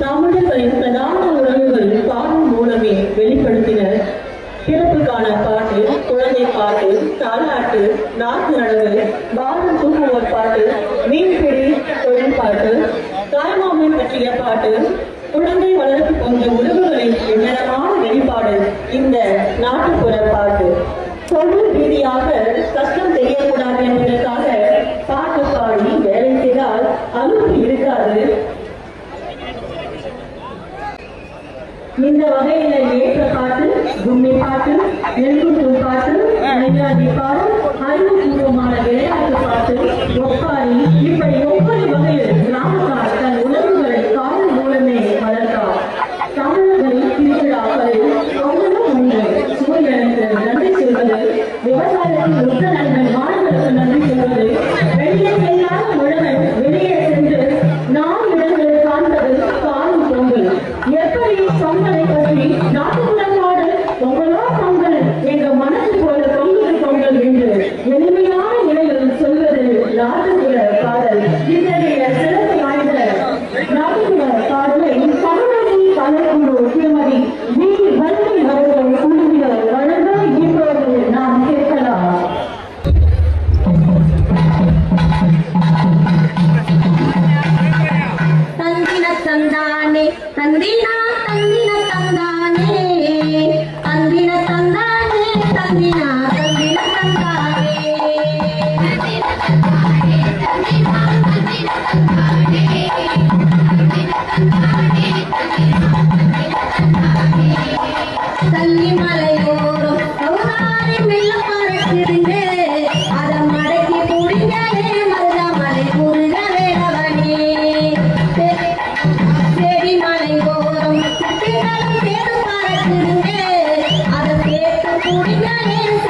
தமிழர்களின் பிரதான உறவுகள் பாடல் மூலமே வெளிப்படுத்தினர் பிறப்புக்கான பாட்டு குழந்தை பாட்டு தாலாட்டு நாட்டு நடவு பாரதம் தூங்குவோர் பாட்டு மீன்பிடி தொழில் பாட்டு தாய்மாமன் பற்றிய பாட்டு குழந்தை வளர்ப்பு போன்ற உறவுகளின் எண்ணமான வெளிப்பாடு இந்த நாட்டுப்புற பாட்டு. தொழில் ரீதியாக கஷ்ட घूमने पात्र बिल्कुल पाटन महिला दीपावल हाई 一加一等于